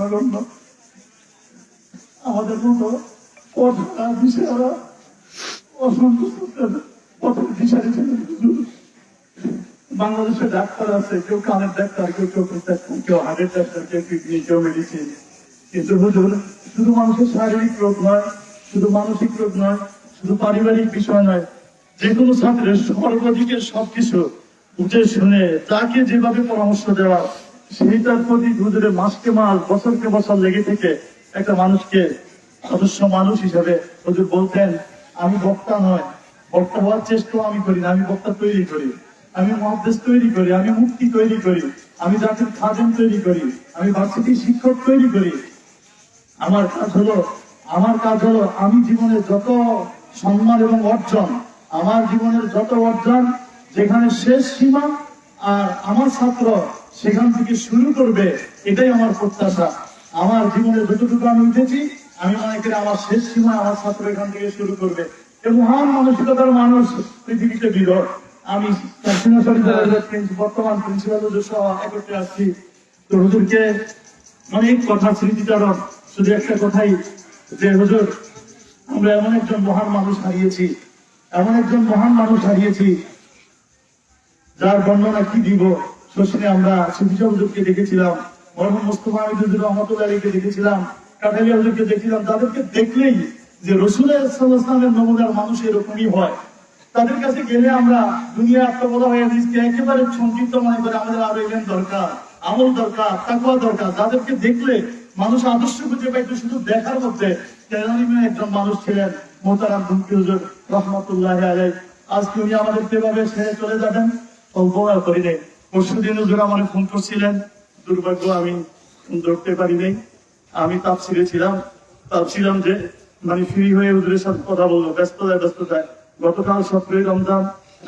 নগণ্য আমাদের মতো দিশেহারা অসন্তুষ্ট পথের দিশারি ছিলেন বাংলাদেশে ডাক্তার আছে, কেউ কানের ডাক্তার, কেউ চোখের ডাক্তার, কেউ হার্টের ডাক্তার, কেউ কিডনি, কেউ মেডিসিন কিন্তু হুজুর, শুধু মানুষের শারীরিক রোগ নয়, শুধু মানসিক রোগ নয়, শুধু পারিবারিক বিষয় নয়, যে কোনো ছাত্রের সর্বদিকের সবকিছু বুঝে শুনে তাকে যেভাবে পরামর্শ দেওয়া সেইটার প্রতি হুজুরের মাসকে মাস, বছরকে বছর লেগে থেকে একটা মানুষকে সদস্য মানুষ হিসাবে হুজুর বলতেন, আমি বক্তা নয়। বক্তা হওয়ার চেষ্টাও আমি করি না, আমি বক্তা তৈরি করি। আমি মহাদেশ তৈরি করি, আমি মুক্তি তৈরি করি। আমি জাতির খাদেন তৈরি করি। আমি ভার্সিটির শিক্ষক তৈরি করি। আমার কাজ হলো, আমার কাজ হলো, আমি জীবনের যত সম্মান এবং অর্জন, আমার জীবনের যত অর্জন, যেখানে শেষ সীমা আর আমার ছাত্র সেখান থেকে শুরু করবে, এটাই আমার প্রত্যাশা। আমার জীবনে যতটুকু আমি উঠেছি, আমি মনে করি আমার শেষ সীমা আমার ছাত্র এখান থেকে শুরু করবে। এই মহান মানসিকতার মানুষ, পৃথিবীতে বিরল। আমি বর্তমান প্রিন্সিপাল একত্রে আসছি তো হুজুরকে অনেক কথা স্মৃতিচারণ, শুধু একটা কথাই, যে হুজুর, আমরা এমন একজন মহান মানুষ হারিয়েছি, এমন একজন মহান মানুষ হারিয়েছি, যার বর্ণনা কি দিব? শশীনে আমরা হুজুরকে দেখেছিলাম, মরহম মোস্তফা আমিদ হুজুর রহমতুল্লাহ দেখেছিলাম কাঠালিয়া হুজুরকে দেখছিলাম। তাদেরকে দেখলেই যে রসুল ইসলামের নমুনার মানুষ এরকমই হয়। তাদের কাছে গেলে আমরা দুনিয়া আত্মবোধ হয়ে নিজকে একেবারে সংক্ষিপ্ত মনে করে আমাদের আরও এলেন দরকার, আমল দরকার তাকুয়া দরকার। যাদেরকে দেখলে মানুষ আদর্শ খুঁজে পাইতো শুধু দেখার মধ্যে। একজন মানুষ ছিলেন মোতারাম ধুমকি হুজুর রহমতুল্লাহ আলাই আজকে উনি আমাদের কীভাবে ছেড়ে চলে যাবেন। অল্পবার করি নেই পরশু দিন হুজুর আমার ফোন করছিলেন, দুর্ভাগ্য আমি ধরতে পারি নাই। আমি তাপসিরে ছিলাম তাপছিলাম যে মানে ফ্রি হয়ে হুজুরের সাথে কথা বলব ব্যস্ততায় ব্যস্ততায়। গতকাল সতেরোই রমজান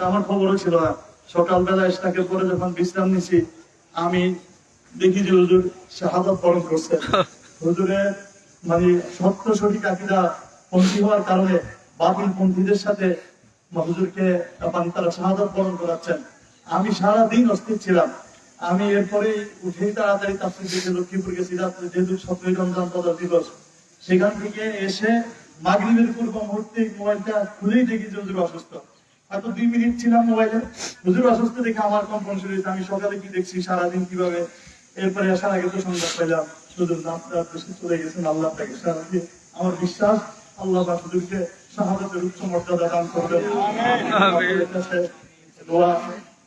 আমার খবরও ছিল না। সকালবেলা ইস্তাকের পরে যখন বিশ্রাম নিছি, আমি দেখি যে হুজুর শাহাদত বরণ করছে। হুজুরের মানে সত্য সঠিক আকিদা পন্থী হওয়ার কারণে বাতিল পন্থীদের সাথে হুজুরকে মানে তারা শাহাদত বরণ করাচ্ছেন। আমি সারা দিন অস্থির ছিলাম। আমি এরপরে উঠেই তাড়াতাড়ি তাফসির লক্ষ্মীপুর গেছি রাত্রে যেহেতু সতেরোই রমজান কদর দিবস সেখান থেকে এসে মাগরিবের পূর্ব মুহূর্তে মোবাইলটা খুলেই দেখি যে হুজুর অসুস্থ। হয়তো দুই মিনিট ছিলাম মোবাইলে। হুজুর অসুস্থ দেখে আমার কম্পন শুরু হয়েছে। আমি সকালে কি দেখছি সারাদিন কীভাবে? এরপরে আসার আগে তো সংবাদ পেলাম শুধু চলে গেছেন আল্লাহ তাকে সারা দিয়ে আমার বিশ্বাস আল্লাহ বা হুজুরকে শাহাদাতের উচ্চ মর্যাদা দান করবেন। দোয়া।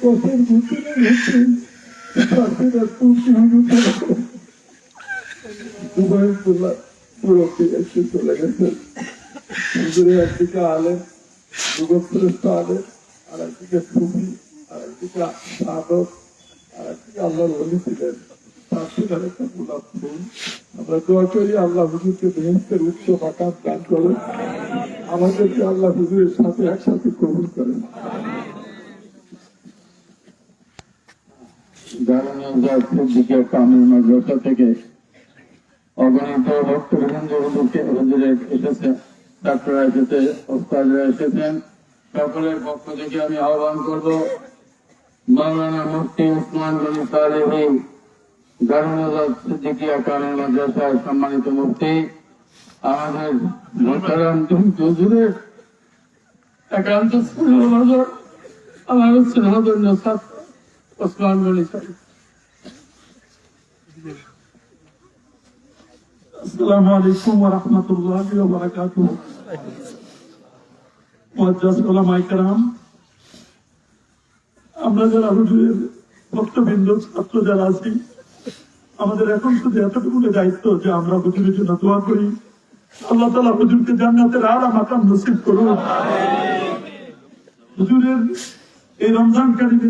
বছর ভিতরে পুরোকে এসে চলে আলেন আর একদিকে আর একদিকে আর আমরা আল্লাহ হুজুরকে বেহেস্তের উচ্চ বাকাত দান করেন আমাদেরকে আল্লাহ হুজুরের সাথে একসাথে কবুল করেন। সিদ্দিকের কামিল মাদ্রাসা থেকে অগণিত ভক্তবৃন্দ হুজুরকে হুজুরে এসেছে ডাক্তাররা এসেছে, ওস্তাদরা এসেছেন। সকলের পক্ষ থেকে আমি আহ্বান করব, মাওলানা মুফতি উসমান গনি সালেহি দারুণাজাদ সিদ্দিকিয়া কামিল মাদ্রাসার সম্মানিত মুফতি, আমাদের মোতারাম হুজুরের একান্ত আমার স্নেহধন্য ছাত্র আসসালামু আলাইকুম কেরাম, আমরা যারা হুজুরের ভক্তবৃন্দ ছাত্র যারা আছি, আমাদের এখন শুধু এতটুকু দায়িত্ব যে আমরা হুজুরের জন্য দোয়া করি। আল্লাহ তালা হুজুরকে জান্নাতের নসিব করুন হুজুরের এই রমজানকারীদের